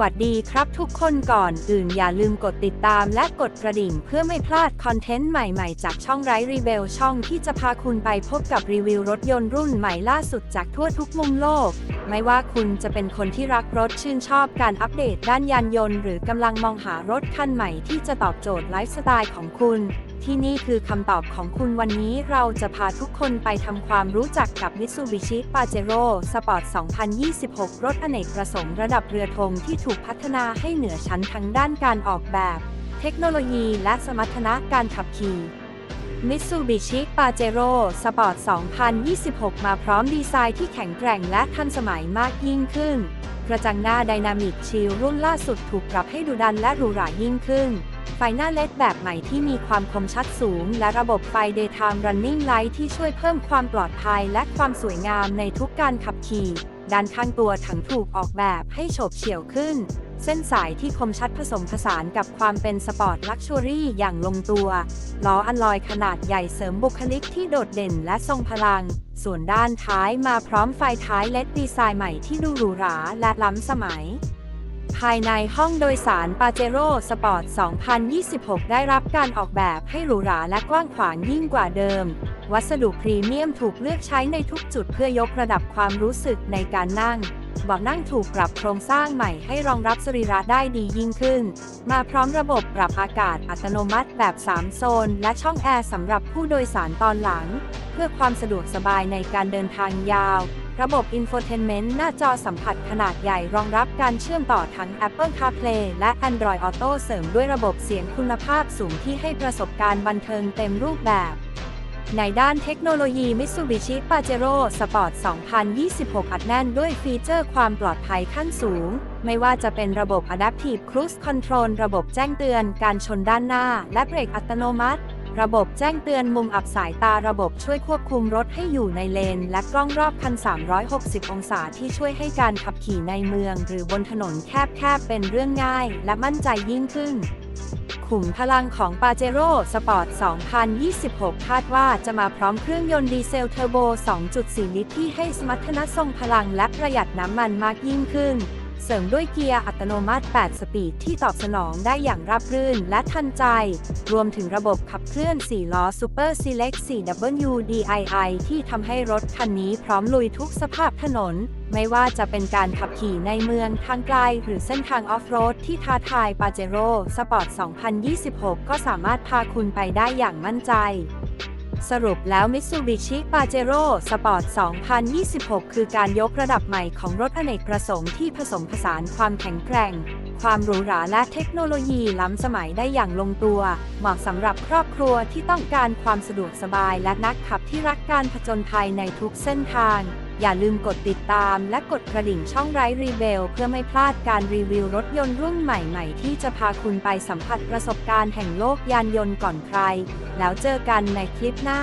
วัสดีครับทุกคนก่อนอื่นอย่าลืมกดติดตามและกดกระดิ่ง เพื่อไม่พลาดคอนเทนต์ใหม่ๆ จากช่องไร้รีเบลช่องที่จะพาคุณไปพบกับรีวิวรถยนต์รุ่นใหม่ล่าสุดจากทั่วทุกมุมโลก ไม่ว่าคุณจะเป็นคนที่รักรถชื่นชอบการอัปเดตด้านยานยนต์ หรือกำลังมองหารถคันใหม่ที่จะตอบโจทย์ไลฟ์สไตล์ของคุณ ที่นี่คือคำตอบของคุณวันนี้เราจะพาทุกคนไปทำความรู้จักกับ Mitsubishi Pajero Sport 2026 รถอเนกประสงค์ระดับเรือธงที่ถูกพัฒนาให้เหนือชั้นทั้งด้านการออกแบบ เทคโนโลยีและสมรรถนะการขับขี่ Mitsubishi Pajero Sport 2026 มาพร้อมดีไซน์ที่แข็งแกร่งและทันสมัยมากยิ่งขึ้น กระจังหน้าไดนามิกชิลรุ่นล่าสุดถูกปรับให้ดูดันและหรูหรายิ่งขึ้น ไฟหน้าเลดแบบใหม่ที่มีความคมชัดสูง และระบบไฟ Daytime Running Light ที่ช่วยเพิ่มความปลอดภัยและความสวยงามในทุกการขับขี่ ด้านข้างตัวถังถูกออกแบบให้โฉบเฉี่ยวขึ้น เส้นสายที่คมชัดผสมผสานกับความเป็นสปอร์ตลักชัวรี่อย่างลงตัว ล้ออัลลอยขนาดใหญ่เสริมบุคลิกที่โดดเด่นและทรงพลัง ส่วนด้านท้ายมาพร้อมไฟท้ายเลดดีไซน์ใหม่ที่ดูหรูหราและล้ำสมัย ภายในห้องโดยสาร Pajero Sport 2026 ได้รับการออกแบบให้หรูหราและกว้างขวางยิ่งกว่าเดิม วัสดุพรีเมียมถูกเลือกใช้ในทุกจุดเพื่อยกระดับความรู้สึกในการนั่งเบาะนั่งถูกปรับโครงสร้างใหม่ให้รองรับสรีระได้ดียิ่งขึ้น มาพร้อมระบบปรับอากาศอัตโนมัติแบบ 3 โซน และช่องแอร์สำหรับผู้โดยสารตอนหลัง เพื่อความสะดวกสบายในการเดินทางยาว ระบบ Infotainment หน้าจอสัมผัสขนาดใหญ่รองรับการเชื่อมต่อทั้ง Apple CarPlay และ Android Auto เสริมด้วยระบบเสียงคุณภาพสูงที่ให้ประสบการณ์บันเทิงเต็มรูปแบบ ในด้านเทคโนโลยี Mitsubishi Pajero Sport 2026 อัดแน่นด้วยฟีเจอร์ความปลอดภัยขั้นสูง ไม่ว่าจะเป็นระบบ Adaptive Cruise Control ระบบแจ้งเตือน การชนด้านหน้า และเบรกอัตโนมัติ ระบบแจ้งเตือนมุมอับสายตาระบบช่วยควบคุมรถให้อยู่ในเลน และกล้องรอบคัน 360 องศาที่ช่วยให้การขับขี่ในเมือง หรือบนถนนแคบๆเป็นเรื่องง่าย และมั่นใจยิ่งขึ้นขุมพลังของ Pajero Sport 2026 คาดว่าจะมาพร้อมเครื่องยนต์ดีเซลเทอร์โบ 2.4 ลิตรที่ให้สมรรถนะทรงพลังและประหยัดน้ำมันมากยิ่งขึ้น เสริมด้วยเกียร์อัตโนมัติ 8 สปีดที่ตอบสนองได้อย่างราบรื่นและทันใจ รวมถึงระบบขับเคลื่อน 4 ล้อ Super Select 4WDII ที่ทำให้รถคันนี้พร้อมลุยทุกสภาพถนน ไม่ว่าจะเป็นการขับขี่ในเมืองทางไกล หรือเส้นทางออฟโรดที่ท้าทาย Pajero Sport 2026 ก็สามารถพาคุณไปได้อย่างมั่นใจ สรุปแล้ว Mitsubishi Pajero Sport 2026 คือการยกระดับใหม่ของรถอเนกประสงค์ที่ผสมผสานความแข็งแกร่ง ความหรูหราและเทคโนโลยีล้ำสมัยได้อย่างลงตัว เหมาะสำหรับครอบครัวที่ต้องการความสะดวกสบายและนักขับที่รักการผจญภัยในทุกเส้นทาง อย่าลืมกดติดตามและกดกระดิ่งช่องไร้รีเวลเพื่อไม่พลาดการรีวิวรถยนต์รุ่นใหม่ๆ ที่จะพาคุณไปสัมผัสประสบการณ์แห่งโลกยานยนต์ก่อนใคร แล้วเจอกันในคลิปหน้า